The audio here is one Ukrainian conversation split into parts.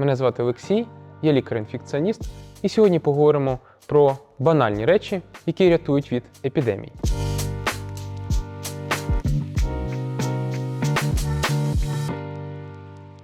Мене звати Олексій, я лікар-інфекціоніст, і сьогодні поговоримо про банальні речі, які рятують від епідемій.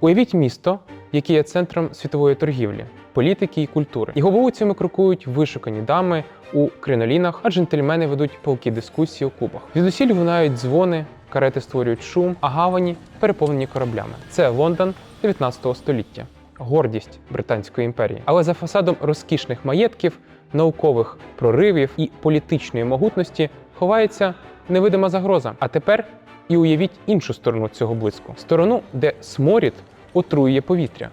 Уявіть місто, яке є центром світової торгівлі, політики і культури. Його вулицями крокують вишукані дами у кринолінах, а джентльмени ведуть палкі дискусії у клубах. Звідусіль лунають дзвони, карети створюють шум, а гавані переповнені кораблями. Це Лондон 19 століття, гордість Британської імперії. Але за фасадом розкішних маєтків, наукових проривів і політичної могутності ховається невидима загроза. А тепер і уявіть іншу сторону цього блиску: сторону, де сморід отруює повітря.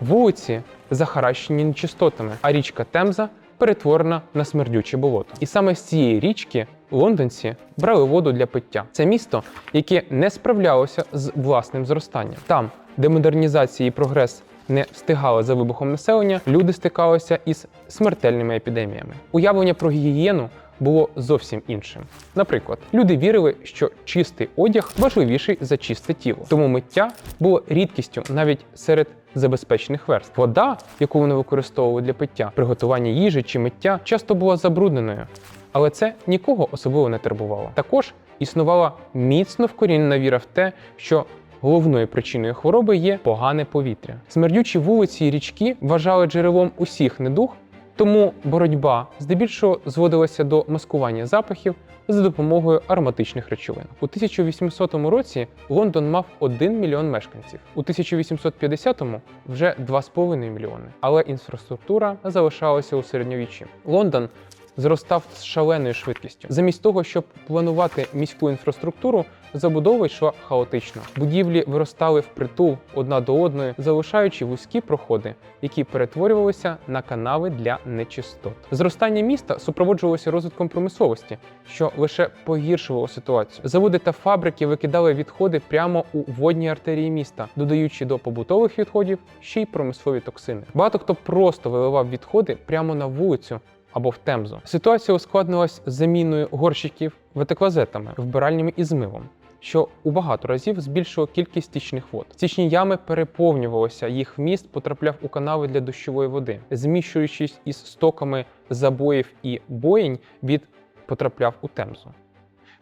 Вулиці захаращені нечистотами, а річка Темза перетворена на смердюче болото. І саме з цієї річки лондонці брали воду для пиття. Це місто, яке не справлялося з власним зростанням. Там, де модернізація і прогрес не встигали за вибухом населення, люди стикалися із смертельними епідеміями. Уявлення про гігієну було зовсім іншим. Наприклад, люди вірили, що чистий одяг важливіший за чисте тіло, тому миття було рідкістю навіть серед забезпечених верств. Вода, яку вони використовували для пиття, приготування їжі чи миття, часто була забрудненою. Але це нікого особливо не турбувало. Також існувала міцно вкорінена віра в те, що головною причиною хвороби є погане повітря. Смердючі вулиці і річки вважали джерелом усіх недуг, тому боротьба здебільшого зводилася до маскування запахів за допомогою ароматичних речовин. У 1800 році Лондон мав 1 мільйон мешканців, у 1850-му вже 2,5 мільйони. Але інфраструктура залишалася у середньовіччі. Лондон зростав з шаленою швидкістю. Замість того, щоб планувати міську інфраструктуру, забудова йшла хаотично. Будівлі виростали впритул одна до одної, залишаючи вузькі проходи, які перетворювалися на канави для нечистот. Зростання міста супроводжувалося розвитком промисловості, що лише погіршувало ситуацію. Заводи та фабрики викидали відходи прямо у водній артерії міста, додаючи до побутових відходів ще й промислові токсини. Багато хто просто виливав відходи прямо на вулицю або в темзу. Ситуація ускладнилась заміною горщиків ветеклозетами, вбиральнями і змивом. Що у багато разів збільшило кількість стічних вод. Стічні ями переповнювалися, їх вміст потрапляв у канави для дощової води, зміщуючись із стоками забоїв і боєнь, від потрапляв у темзу.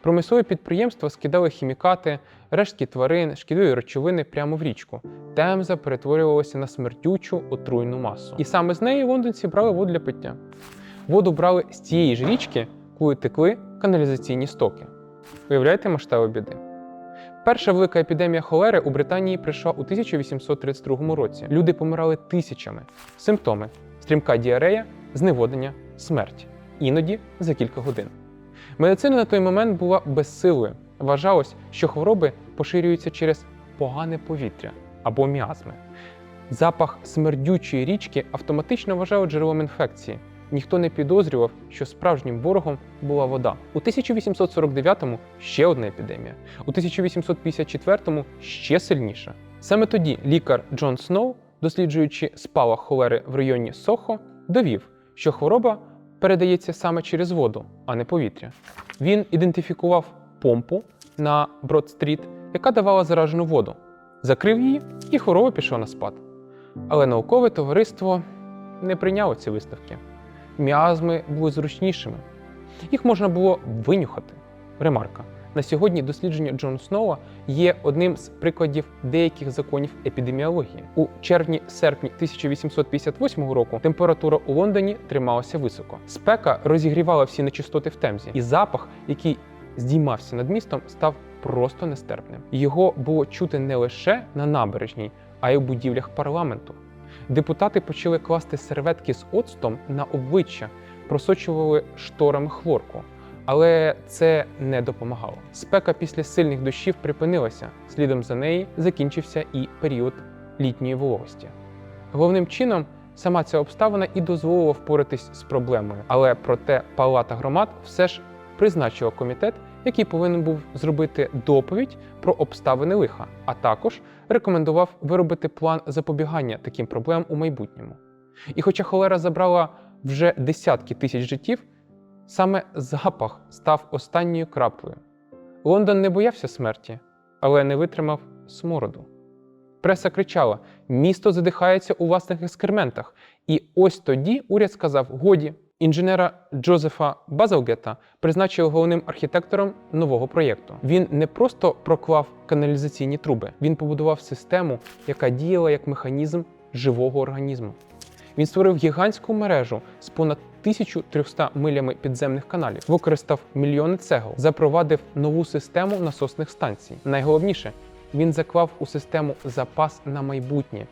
Промислові підприємства скидали хімікати, рештки тварин, шкідливі речовини прямо в річку. Темза перетворювалася на смертючу отруйну масу. І саме з неї лондонці брали воду для пиття. Воду брали з цієї ж річки, коли текли каналізаційні стоки. Уявляєте масштаби біди? Перша велика епідемія холери у Британії прийшла у 1832 році. Люди помирали тисячами. Симптоми: стрімка діарея, зневоднення, смерть. Іноді за кілька годин. Медицина на той момент була безсилою. Вважалось, що хвороби поширюються через погане повітря або міазми. Запах смердючої річки автоматично вважали джерелом інфекції. Ніхто не підозрював, що справжнім ворогом була вода. У 1849-му ще одна епідемія, у 1854-му ще сильніша. Саме тоді лікар Джон Сноу, досліджуючи спалах холери в районі Сохо, довів, що хвороба передається саме через воду, а не повітря. Він ідентифікував помпу на Брод-стріт, яка давала заражену воду, закрив її, і хвороба пішла на спад. Але наукове товариство не прийняло ці виставки. Міазми були зручнішими. Їх можна було винюхати. Ремарка. На сьогодні дослідження Джона Сноуа є одним з прикладів деяких законів епідеміології. У червні-серпні 1858 року температура у Лондоні трималася високо. Спека розігрівала всі нечистоти в темзі, і запах, який здіймався над містом, став просто нестерпним. Його було чути не лише на набережній, а й у будівлях парламенту. Депутати почали класти серветки з оцтом на обличчя, просочували шторами хлорку. Але це не допомагало. Спека після сильних дощів припинилася. Слідом за неї закінчився і період літньої вологості. Головним чином сама ця обставина і дозволила впоратись з проблемою. Але проте Палата громад все ж призначила комітет, який повинен був зробити доповідь про обставини лиха, а також рекомендував виробити план запобігання таким проблемам у майбутньому. І хоча холера забрала вже десятки тисяч життів, саме запах став останньою краплею. Лондон не боявся смерті, але не витримав смороду. Преса кричала: місто задихається у власних екскрементах. І ось тоді уряд сказав: годі. Інженера Джозефа Базелгета призначили головним архітектором нового проєкту. Він не просто проклав каналізаційні труби, він побудував систему, яка діяла як механізм живого організму. Він створив гігантську мережу з понад 1300 милями підземних каналів, використав мільйони цегел, запровадив нову систему насосних станцій. Найголовніше, він заклав у систему запас на майбутнє.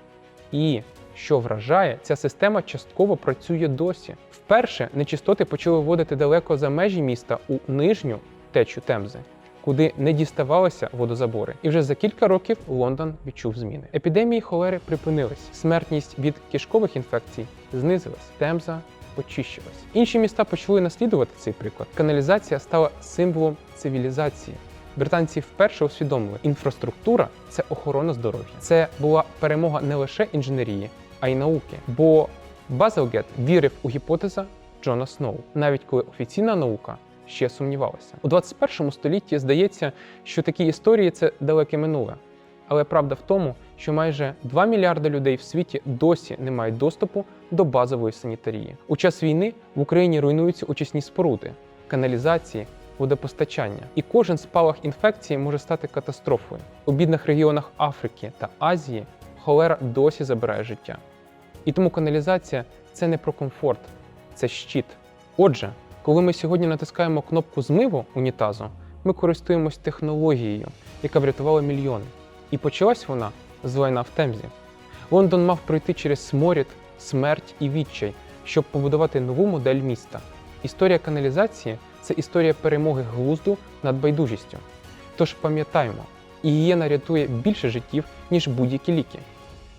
І що вражає, ця система частково працює досі. Вперше нечистоти почали вводити далеко за межі міста у нижню течу Темзи, куди не діставалися водозабори. І вже за кілька років Лондон відчув зміни. Епідемії холери припинились, смертність від кишкових інфекцій знизилась, Темза очищилась. Інші міста почали наслідувати цей приклад. Каналізація стала символом цивілізації. Британці вперше усвідомили, інфраструктура це охорона здоров'я. Це була перемога не лише інженерії, а й науки. Бо Базелгет вірив у гіпотеза Джона Сноу, навіть коли офіційна наука ще сумнівалася. У 21 столітті здається, що такі історії це далеке минуле. Але правда в тому, що майже 2 мільярди людей в світі досі не мають доступу до базової санітарії. У час війни в Україні руйнуються очисні споруди, каналізації, водопостачання. І кожен спалах інфекції може стати катастрофою. У бідних регіонах Африки та Азії холера досі забирає життя. І тому каналізація це не про комфорт, це щит. Отже, коли ми сьогодні натискаємо кнопку змиву унітазу, ми користуємось технологією, яка врятувала мільйони. І почалась вона з лайна в Темзі. Лондон мав пройти через сморід, смерть і відчай, щоб побудувати нову модель міста. Історія каналізації це історія перемоги глузду над байдужістю. Тож пам'ятаємо, гігієна рятує більше життів, ніж будь-які ліки.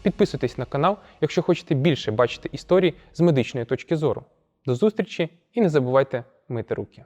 Підписуйтесь на канал, якщо хочете більше бачити історії з медичної точки зору. До зустрічі і не забувайте мити руки.